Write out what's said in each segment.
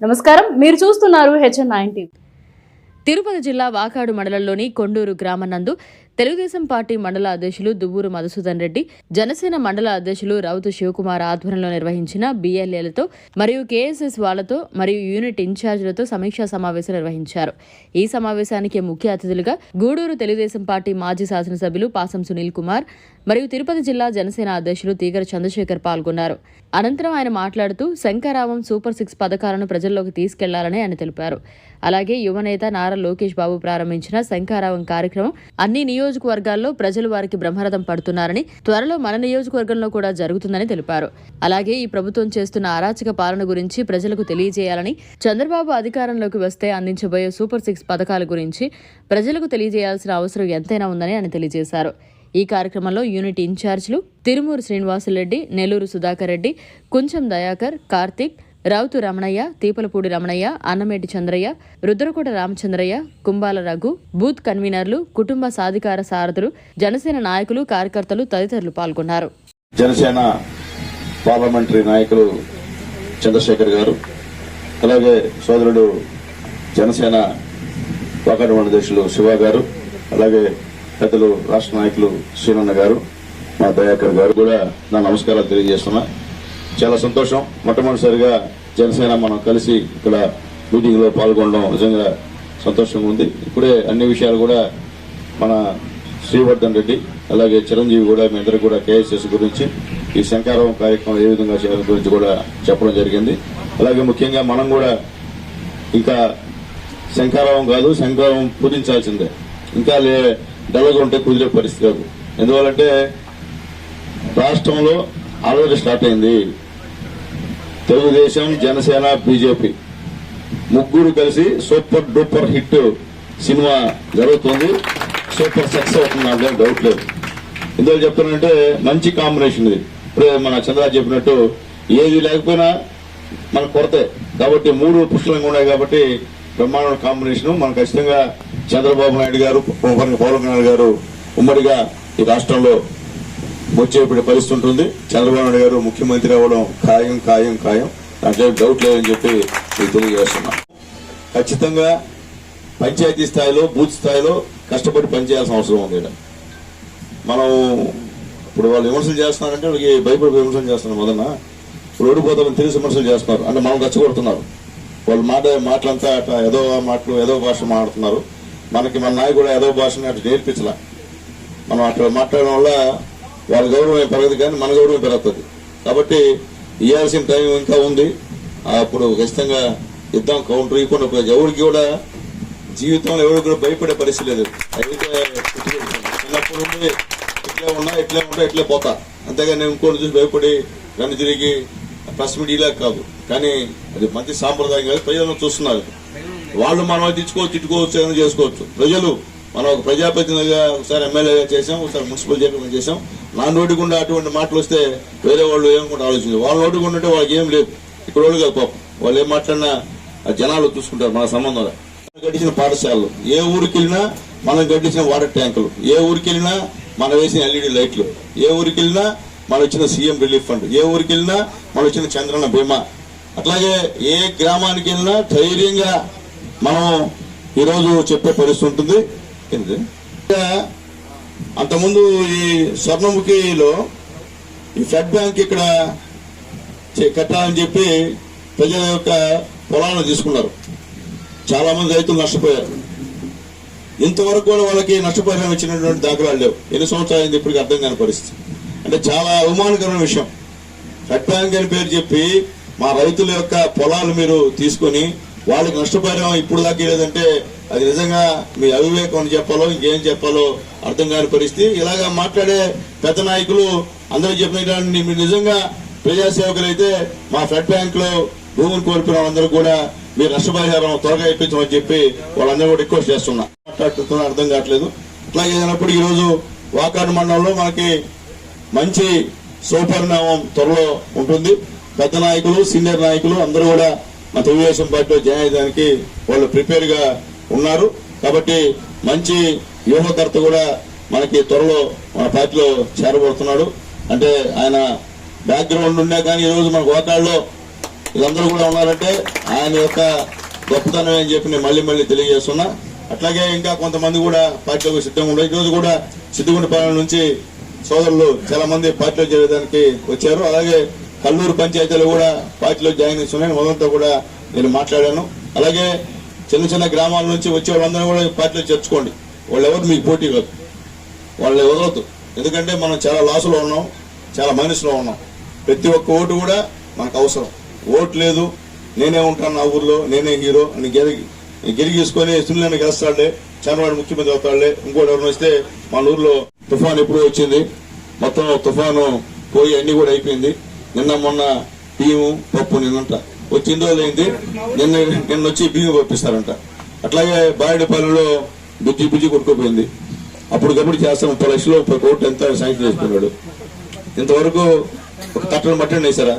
నమస్కారం. మీరు చూస్తున్నారు హెచ్ఎన్ నైన్టీ తిరుపతి జిల్లా వాకాడు మండలంలోని కొండూరు గ్రామనందు తెలుగుదేశం పార్టీ మండల అధ్యక్షులు దువ్వూరు మధుసూదన్ రెడ్డి జనసేన మండల అధ్యక్షులు రౌతు శివకుమార్ ఆధ్వర్యంలో నిర్వహించిన బీఎల్ఏలతో మరియు కేఎస్ఎస్ వాళ్ళతో మరియు యూనిట్ ఇన్ఛార్జీలతో సమీక్షా సమావేశం నిర్వహించారు. ఈ సమావేశానికి ముఖ్య అతిథులుగా గూడూరు తెలుగుదేశం పార్టీ మాజీ శాసనసభ్యులు పాసం సునీల్ కుమార్ మరియు తిరుపతి జిల్లా జనసేన అధ్యక్షులు తీగర చంద్రశేఖర్ పాల్గొన్నారు. అనంతరం ఆయన మాట్లాడుతూ శంకరావం సూపర్ సిక్స్ పథకాలను ప్రజల్లోకి తీసుకెళ్ళాలని ఆయన తెలిపారు. అలాగే యువనేత నారా లోకేష్ బాబు ప్రారంభించిన శంకారావం కార్యక్రమం అన్ని నియోజకవర్గాల్లో ప్రజలు వారికి బ్రహ్మరథం పడుతున్నారని త్వరలో మన నియోజకవర్గంలో కూడా జరుగుతుందని తెలిపారు. అలాగే ఈ ప్రభుత్వం చేస్తున్న అరాచక పాలన గురించి ప్రజలకు తెలియజేయాలని చంద్రబాబు అధికారంలోకి వస్తే అందించబోయే సూపర్ సిక్స్ పథకాల గురించి ప్రజలకు తెలియజేయాల్సిన అవసరం ఎంతైనా ఉందని ఆయన తెలియజేశారు. ఈ కార్యక్రమంలో యూనిట్ ఇన్ఛార్జ్లు తిరుమూరు శ్రీనివాసులరెడ్డి నెల్లూరు సుధాకర్ రెడ్డి కుంచం దయాకర్ కార్తిక్ రావుతు రమణయ్య తీపలపూడి రమణయ్య అన్నమేటి చంద్రయ్య రుద్రకోట రామచంద్రయ్య కుంబాల రఘు బూత్ కన్వీనర్లు కుటుంబ సాధికార సారథులు జనసేన నాయకులు కార్యకర్తలు తదితరులు పాల్గొన్నారు. జనసేన పార్లమెంటరీ నాయకులు చంద్రశేఖర్ గారు అలాగే సోదరుడు జనసేన వాకాడు అధ్యక్షులు శివ గారు అలాగే పెద్దలు రాష్ట్ర నాయకులు శ్రీనన్న గారు మా దయాకర్ గారు కూడా నా నమస్కారాలు తెలియజేస్తున్నా. చాలా సంతోషం. మొట్టమొదటిసారిగా జనసేన మనం కలిసి ఇక్కడ మీటింగ్లో పాల్గొనడం నిజంగా సంతోషంగా ఉంది. ఇప్పుడే అన్ని విషయాలు కూడా మన శ్రీవర్ధన్ రెడ్డి అలాగే చిరంజీవి కూడా మీ ఇద్దరు కూడా కేఎస్ఎస్ గురించి ఈ శంకారం కార్యక్రమం ఏ విధంగా చేయాలని గురించి కూడా చెప్పడం జరిగింది. అలాగే ముఖ్యంగా మనం కూడా ఇంకా శంకారావం కాదు శంకారావం పూజించాల్సిందే ఇంకా లే డల్గా ఉంటే కుదిరే పరిస్థితి కాదు. ఎందువల్లంటే రాష్ట్రంలో ఆలోచన స్టార్ట్ అయింది. తెలుగుదేశం జనసేన బీజేపీ ముగ్గురు కలిసి సూపర్ డూపర్ హిట్ సినిమా జరుగుతుంది. సూపర్ సక్సెస్ అవుతుంది దాంట్లో డౌట్ లేదు. ఎందుకు చెప్తానంటే మంచి కాంబినేషన్ ఇది. ఇప్పుడే మన చంద్రరాజు చెప్పినట్టు ఏది లేకపోయినా మన కొరతే. కాబట్టి మూడు పుష్కలంగా ఉన్నాయి కాబట్టి బ్రహ్మాండ కాంబినేషన్ మనం ఖచ్చితంగా చంద్రబాబు నాయుడు గారు పవన్ పవన్ కళ్యాణ్ గారు ఉమ్మడిగా ఈ రాష్ట్రంలో వచ్చేప్పుడు పరిస్థితి ఉంటుంది చంద్రబాబు నాయుడు గారు ముఖ్యమంత్రి అవ్వడం ఖాయం ఖాయం ఖాయం. దాంట్లో డౌట్ లేదని చెప్పి మీకు తెలియజేస్తున్నా. ఖచ్చితంగా పంచాయతీ స్థాయిలో బూత్ స్థాయిలో కష్టపడి పనిచేయాల్సిన అవసరం ఉంది ఈడ. మనం ఇప్పుడు వాళ్ళు విమర్శలు చేస్తున్నారంటే వాళ్ళకి భయపడి విమర్శలు చేస్తున్నారు మొదన. రోడ్డు ఓడిపోతామని తెలిసి విమర్శలు చేస్తున్నారు. అంటే మనం రెచ్చగొడుతున్నారు. వాళ్ళు మాట మాటలంతా అట్లా ఏదో మాటలు ఏదో భాష మాట్లాడుతున్నారు. మనకి మన నాయకుడు ఏదో భాషని అట్లా నేర్పించలే. మనం అట్లా మాట్లాడడం వల్ల వాళ్ళ గౌరవం పెరగదు కానీ మన గౌరవం పెరుగుతుంది. కాబట్టి ఇవ్వాల్సిన టైం ఇంకా ఉంది. అప్పుడు ఖచ్చితంగా ఇద్దాం కౌంటర్ ఇవ్వకుండా ఎవరికి కూడా జీవితంలో ఎవరు కూడా భయపడే పరిస్థితి లేదు. అయితే చిన్నప్పటి నుండి ఇట్లే ఉన్నా ఇట్లే ఉంటా ఇట్లే పోతా. అంతేగాని ఇంకోటి చూసి భయపడి నన్ను తిరిగి ప్రెస్ మీడియా కాదు. కానీ అది మంచి సాంప్రదాయం కాదు. ప్రజలను చూస్తున్నారు. వాళ్ళు మనం తెచ్చుకోవచ్చు తిట్టుకోవచ్చు ఏమైనా చేసుకోవచ్చు. ప్రజలు మనం ఒక ప్రజాప్రతినిధిగా ఒకసారి ఎమ్మెల్యేగా చేసాం ఒకసారి మున్సిపల్ చైర్మన్ చేసాం. నా నోటి గుండా అటువంటి మాటలు వస్తే వేరే వాళ్ళు ఏమనుకుంటే ఆలోచించారు. వాళ్ళ నోటి గుండా వాళ్ళకి ఏం లేదు. ఇక్కడ వాళ్ళు కాదు పాపం. వాళ్ళు ఏం మాట్లాడినా ఆ జనాలు చూసుకుంటారు మన సంబంధంలో గడిచిన పాఠశాలలు ఏ ఊరికి వెళ్ళినా మనం గడిచిన వాటర్ ట్యాంకులు ఏ ఊరికి వెళ్ళినా మనం వేసిన ఎల్ఈడి లైట్లు ఏ ఊరికి వెళ్ళినా మనం ఇచ్చిన సీఎం రిలీఫ్ ఫండ్ ఏ ఊరికి వెళ్ళినా మనం ఇచ్చిన చంద్రన్న బీమా. అట్లాగే ఏ గ్రామానికి వెళ్ళినా ధైర్యంగా మనం ఈరోజు చెప్పే పరిస్థితి ఉంటుంది. అంతకుముందు ఈ స్వర్ణముఖిలో ఈ ఫెడ్ బ్యాంక్ ఇక్కడ చే- కట్టాలని చెప్పి ప్రజల యొక్క పొలాలను తీసుకున్నారు. చాలా మంది రైతులు నష్టపోయారు. ఇంతవరకు కూడా వాళ్ళకి నష్టపరిహారం ఇచ్చినటువంటి దాఖలాలు లేవు. ఎన్ని సంవత్సరాలు అయింది ఇప్పటికి అర్థం కాని పరిస్థితి. అంటే చాలా అవమానకరమైన విషయం. ఫెడ్ బ్యాంక్ అని పేరు చెప్పి మా రైతుల యొక్క పొలాలు మీరు తీసుకొని వాళ్ళకి నష్టపరిహారం ఇప్పుడు దాకా లేదంటే అది నిజంగా మీ అవివేకం అని చెప్పాలో ఇంకేం చెప్పాలో అర్థం కాని పరిస్థితి. ఇలాగా మాట్లాడే పెద్ద నాయకులు అందరూ చెప్పినటువంటి మీరు నిజంగా ప్రజాసేవకులు అయితే మా ఫ్లడ్ బ్యాంక్లో కోల్పోయిన అందరూ కూడా మీరు నష్టపరిహారం త్వరగా ఇప్పించమని చెప్పి వాళ్ళందరూ కూడా రిక్వెస్ట్ చేస్తున్నా. మాట్లాడుతున్నా అర్థం కావట్లేదు. అట్లాగే ఏదైనప్పుడు ఈరోజు వాకాడు మండలంలో మనకి మంచి సోపరిణామం త్వరలో ఉంటుంది. పెద్ద నాయకులు సీనియర్ నాయకులు అందరూ కూడా మా తెలుగుదేశం పార్టీలో జాయిన్ అయ్యడానికి వాళ్ళు ప్రిపేర్గా ఉన్నారు. కాబట్టి మంచి వ్యూహకర్త కూడా మనకి త్వరలో మన పార్టీలో చేరబోతున్నాడు. అంటే ఆయన బ్యాక్గ్రౌండ్ ఉన్నా కానీ ఈరోజు మన గోకాళ్ళలో వీళ్ళందరూ కూడా ఉన్నారంటే ఆయన యొక్క గొప్పతనం అని చెప్పి నేను మళ్ళీ మళ్ళీ తెలియజేస్తున్నా. అట్లాగే ఇంకా కొంతమంది కూడా పార్టీలకు సిద్ధంగా ఉన్నారు. ఈరోజు కూడా సిద్దిగుండపాలెం నుంచి సోదరులు చాలా మంది పార్టీలో చేరడానికి వచ్చారు. అలాగే కల్లూరు పంచాయతీలో కూడా పార్టీలో జాయిన్ అవుతున్నాయి మొదలంతా కూడా నేను మాట్లాడాను. అలాగే చిన్న చిన్న గ్రామాల నుంచి వచ్చే వాళ్ళందరూ కూడా పార్టీలో చేర్చుకోండి. వాళ్ళు ఎవరు మీకు పోటీ కాదు. వాళ్ళు వదలదు ఎందుకంటే మనం చాలా లాసులో ఉన్నాం చాలా మైనస్లో ఉన్నాం. ప్రతి ఒక్క ఓటు కూడా మనకు అవసరం. ఓటు లేదు నేనే ఉంటాను నా ఊర్లో నేనే హీరో అని గెలిగి గెలిగేసుకొని సునీలని గెలుస్తాడే చంద్రబాబు ముఖ్యమంత్రి అవుతాడులే. ఇంకోటి ఎవరిని వస్తే మన ఊర్లో తుఫాన్ ఎప్పుడో వచ్చింది. మొత్తం తుఫాను పోయి అన్ని కూడా అయిపోయింది. నిన్న మొన్న బియ్యం పప్పు నిన్నంట. వచ్చిందో ఇన్ని నిన్న నిన్న వచ్చి బియ్యం పంపిస్తారంట. అట్లాగే బాయడపల్లిలో బుజ్జి బుజ్జి కొట్టుకుపోయింది. అప్పుడు కబడి చేస్తాం ముప్పై లక్షలు ముప్పై కోట్లు ఎంత శాంక్షన్ చేసుకున్నాడు. ఇంతవరకు ఒక తట్టను మట్టండి వేసారా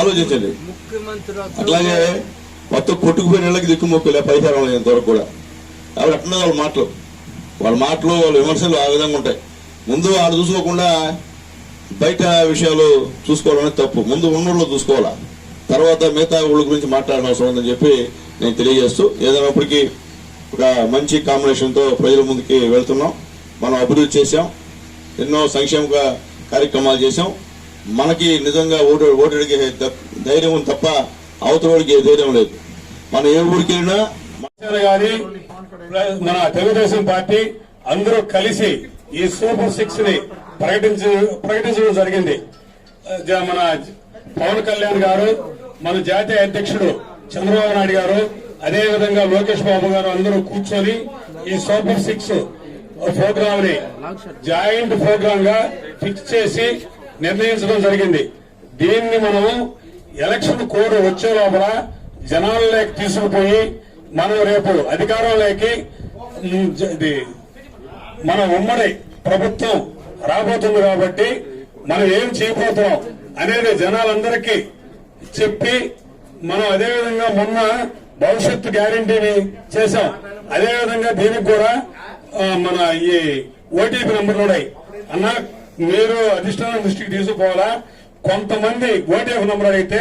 ఆలోచించండి. అట్లాగే మొత్తం కొట్టుకుపోయిన ఇళ్ళకి దిక్కుమొక్కలే పరిహారం లేదు ఇంతవరకు కూడా. వాళ్ళు అట్లా వాళ్ళ మాటలు. వాళ్ళ మాటలు వాళ్ళ విమర్శలు ఆ విధంగా ఉంటాయి. ముందు వాళ్ళు చూసుకోకుండా బయట విషయాలు చూసుకోవాలనే తప్పు. ముందు ఉన్నోళ్ళు చూసుకోవాలా? తర్వాత మిగతా ఊళ్ళ గురించి మాట్లాడడం అవసరం ఉందని చెప్పి నేను తెలియజేస్తూ ఏదైనప్పటికీ ఒక మంచి కాంబినేషన్తో ప్రజల ముందుకి వెళ్తున్నాం. మనం అభివృద్ధి చేశాం. ఎన్నో సంక్షేమ కార్యక్రమాలు చేశాం. మనకి నిజంగా ఓటు ఓటు అడిగే ధైర్యం తప్ప అవతలవాడికి ధైర్యం లేదు. మనం ఏ ఊరికి వెళ్ళినా జనసేన మన తెలుగుదేశం పార్టీ అందరూ కలిసి ఈ సూపర్ సిక్స్ని ప్రకటించ ప్రకటించడం జరిగింది. జ- మన పవన్ కళ్యాణ్ గారు మన జాతీయ అధ్యక్షుడు చంద్రబాబు నాయుడు గారు అదేవిధంగా లోకేష్ బాబు గారు అందరూ కూర్చొని ఈ సూపర్ సిక్స్ ప్రోగ్రామ్ని జాయింట్ ప్రోగ్రామ్గా ఫిక్స్ చేసి నిర్ణయించడం జరిగింది. దీన్ని మనము ఎలక్షన్ కోడ్ వచ్చే లోపల జనాల్లోకి తీసుకుపోయి మనం రేపు అధికారంలోకి మన ఉమ్మడి ప్రభుత్వం రాబోతుంది కాబట్టి మనం ఏం చేయబోతున్నాం అనేది జనాలందరికీ చెప్పి మనం అదే విధంగా మొన్న భవిష్యత్తు గ్యారంటీని చేశాం. అదేవిధంగా దీనికి కూడా మన ఈ ఓటీపీ నంబర్లు ఉన్నాయి. అన్న మీరు అధిష్టానం దృష్టికి తీసుకుపోవాలా? కొంతమంది ఓటీఎఫ్ నంబర్ అడిగితే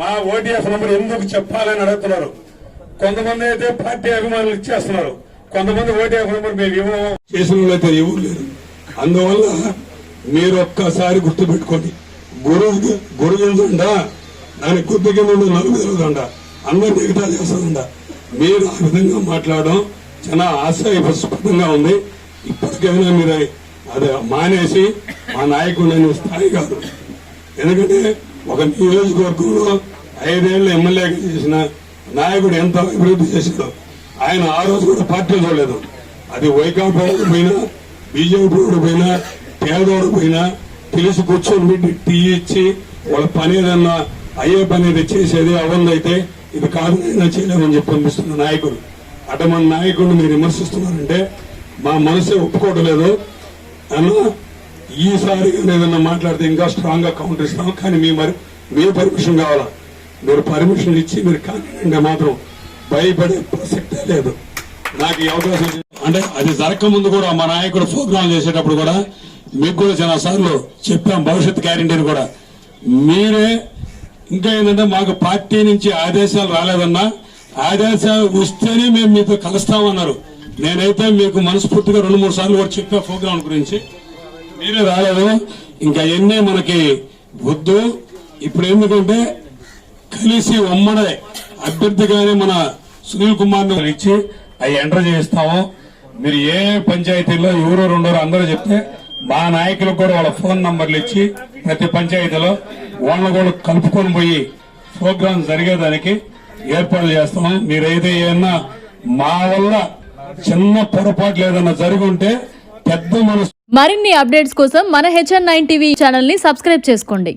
మా ఓటీఎఫ్ నంబర్ ఎందుకు చెప్పాలని అడుగుతున్నారు. కొంతమంది అయితే పార్టీ అభిమానులు ఇచ్చేస్తున్నారు. కొంతమంది ఓటీఎఫ్ నంబర్ మేము ఇవ్వము. చేసిన వాళ్ళైతే ఎవరు లేరు. అందువల్ల మీరు ఒక్కసారి గుర్తు పెట్టుకోండి గురువు గురువుందండ? దాని గుర్తు కింద నలుగు తెలుగుదండ అందరు మిగతా చేస్తుందండ మీరు ఆ విధంగా మాట్లాడడం చాలా ఆశాస్పదంగా ఉంది. ఇప్పటికైనా మీరు అది మానేసి మా నాయకుడు అనే స్థాయి కాదు. ఎందుకంటే ఒక నియోజకవర్గంలో ఐదేళ్ళు ఎమ్మెల్యేగా చేసిన నాయకుడు ఎంత అభివృద్ధి చేశాడో ఆయన ఆ రోజు కూడా పార్టీ చూడలేదు. అది వైకాపా పోయినా బీజేపీ పోయినా పేదోడు పోయినా పిలిచి కూర్చొని పెట్టి టీ ఇచ్చి వాళ్ళ పని ఏదన్నా అయ్యే పని ఏది చేసేది అవ్వందైతే ఇది కాదు అయినా చేయలేమని చెప్పి అనిపిస్తున్న నాయకుడు. మన నాయకుడిని మీరు విమర్శిస్తున్నారంటే మా మనసే ఒప్పుకోవడం లేదు. అన్నా ఈసారి ఏదైనా మాట్లాడితే ఇంకా స్ట్రాంగ్గా కౌంటర్ ఇస్తాం కానీ మీ మరి మీ పర్మిషన్ కావాలా? మీరు పర్మిషన్ ఇచ్చి మీరు కానీ మాత్రం. భయపడే ప్రసక్తే లేదు. నాకు ఈ అవకాశం అంటే అది జరగక ముందు కూడా మా నాయకుడు ప్రోగ్రామ్ చేసేటప్పుడు కూడా మీకు కూడా చాలా సార్లు చెప్పాం భవిష్యత్ గ్యారంటీని కూడా. మీరే ఇంకా ఏంటంటే మాకు పార్టీ నుంచి ఆదేశాలు రాలేదన్నా ఆదేశాలు వస్తేనే మేము మీతో కలుస్తామన్నారు. నేనైతే మీకు మనస్ఫూర్తిగా రెండు మూడు సార్లు కూడా చెప్పా ప్రోగ్రాం గురించి. మీరే రాలేదు. ఇంకా ఎన్నే మనకి వద్దు. ఇప్పుడు ఎందుకంటే కలిసి ఉమ్మడే అభ్యర్థిగానే మన సునీల్ కుమార్ ఇచ్చి అవి ఎంటర్ చేయిస్తాము. మీరు ఏ పంచాయతీలో ఎవరు రెండో అందరూ చెప్తే మా నాయకులకు కూడా వాళ్ళ ఫోన్ నంబర్లు ఇచ్చి ప్రతి పంచాయతీలో వాళ్ళని కూడా కలుపుకొని పోయి ప్రోగ్రామ్ జరిగేదానికి ఏర్పాట్లు చేస్తాము. మీరైతే ఏమన్నా మా వల్ల చిన్న పొరపాట్లు ఏదన్నా జరిగి ఉంటే పెద్ద మనసు మరిన్ని అప్డేట్స్ కోసం మన హెచ్ఎన్ నైన్ టీవీ ఛానల్ని సబ్స్క్రైబ్ చేసుకోండి.